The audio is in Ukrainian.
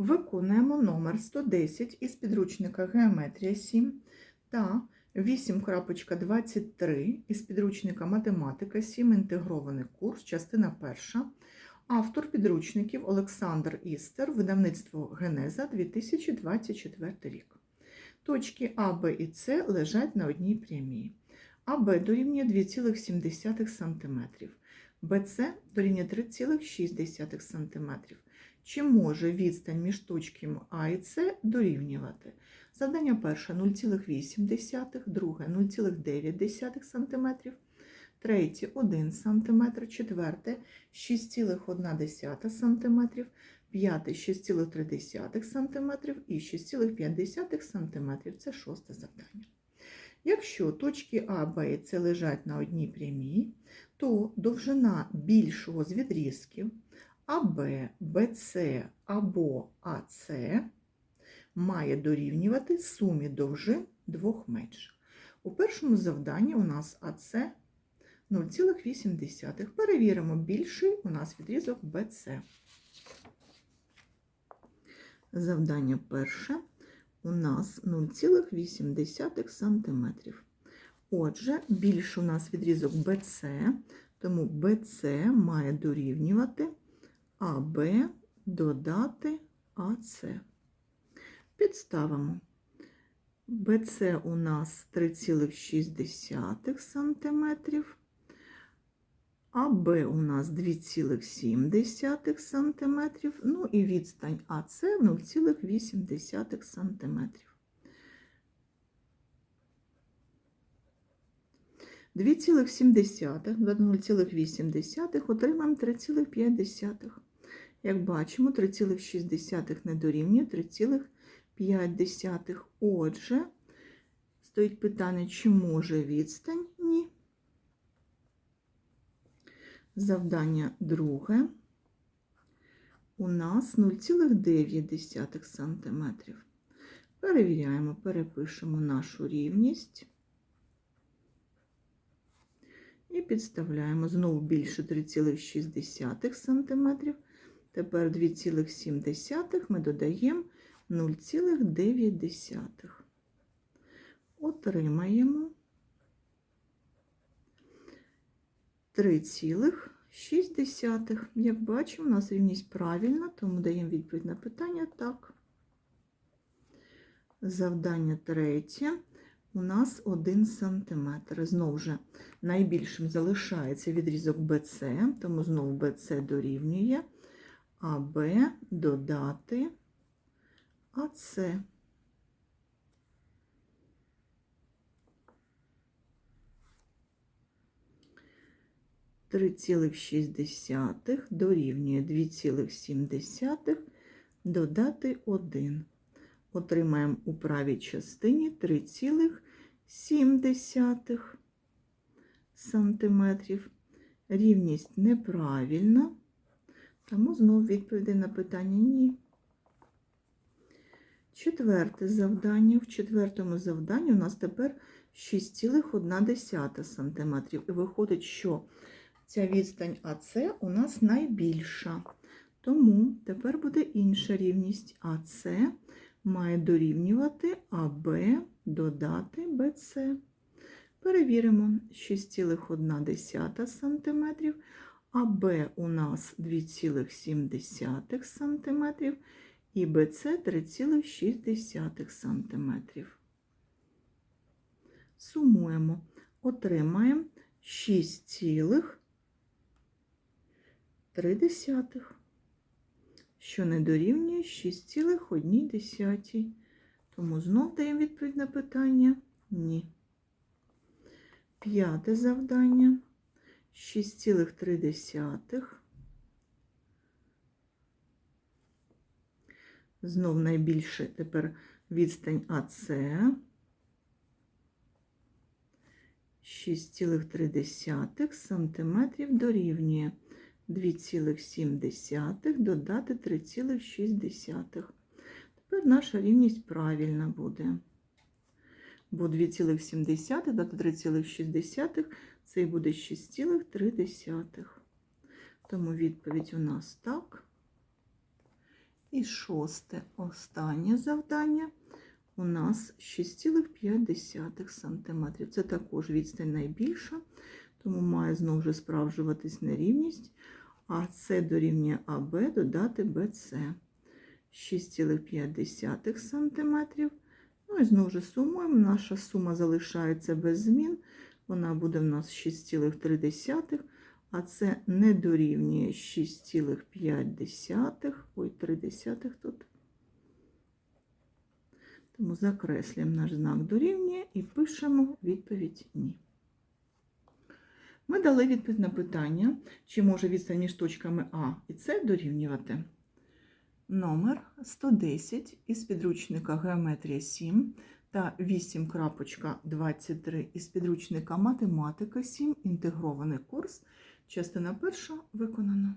Виконуємо номер 110 із підручника Геометрія 7 та 8.23 із підручника Математика 7. Інтегрований курс, частина 1. Автор підручників Олександр Істер, видавництво Генеза 2024 рік. Точки А, Б і С лежать на одній прямій. АБ дорівнює 2,7 см, БЦ дорівнює 3,6 см. Чи може відстань між точками А і С дорівнювати? Завдання перше 0,8, друге 0,9 см, третє 1 см, четверте 6,1 см, п'яте 6,3 см і 6,5 см. Це шосте завдання. Якщо точки А, Б і С лежать на одній прямій, то довжина більшого з відрізків АБ, БЦ або АС має дорівнювати сумі довжин двох менших. У першому завданні у нас АС 0,8. Перевіримо більший у нас відрізок БЦ. Завдання перше у нас 0,8 см. Отже, більше у нас відрізок БЦ, тому БЦ має дорівнювати АБ додати АС. Підставимо. БЦ у нас 3,6 см, АБ у нас 2,7 см, ну і відстань АС 0,8 см. 2,7 до 0,8 отримаємо 3,5. Як бачимо, 3,6 не дорівнює 3,5. Отже, стоїть питання, чи може відстань? Ні. Завдання друге. У нас 0,9 см. Перевіряємо, перепишемо нашу рівність. І підставляємо знову більше 3,6 см. Тепер 2,7 ми додаємо 0,9. Отримаємо 3,6. Як бачимо, у нас рівність правильна, тому даємо відповідь на питання так. Завдання третє. У нас 1 см. Знову ж найбільшим залишається відрізок BC, тому знову BC дорівнює АБ додати АС. Три цілих шістдесятих дорівнює 2,7 додати 1. Отримаємо у правій частині 3,7 сантиметрів. Рівність неправильна. Тому знову відповіді на питання ні. Четверте завдання. В четвертому завданні у нас тепер 6,1 см. І виходить, що ця відстань АС у нас найбільша. Тому тепер буде інша рівність АС має дорівнювати АБ додати БЦ. Перевіримо 6,1 см. АБ у нас 2,7 см і БЦ 3,6 см. Сумуємо, отримаємо 6,3, що не дорівнює 6,1. Тому знов даємо відповідь на питання ні. П'яте завдання. 6,3. Знов найбільше тепер відстань АС. 6,3 сантиметрів дорівнює 2,7 додати 3,6. Тепер наша рівність правильна буде. Бо 2,7 додати 3,6 це і буде 6,3. Тому відповідь у нас так. І шосте останнє завдання у нас 6,5 см. Це також відстань найбільша, тому має знову ж справджуватись нерівність. А це дорівнює АБ додати БЦ. 6,5 см. Ну і знову ж сумуємо. Наша сума залишається без змін. Вона буде в нас 6,3, а це не дорівнює 6,5. Ой, 3 десятих тут. Тому закреслюємо наш знак дорівнює і пишемо відповідь ні. Ми дали відповідь на питання, чи може відстань між точками А і С дорівнювати. Номер 110 із підручника Геометрія 7 та 8.23 із підручника Математика 7. Інтегрований курс. Частина перша виконана.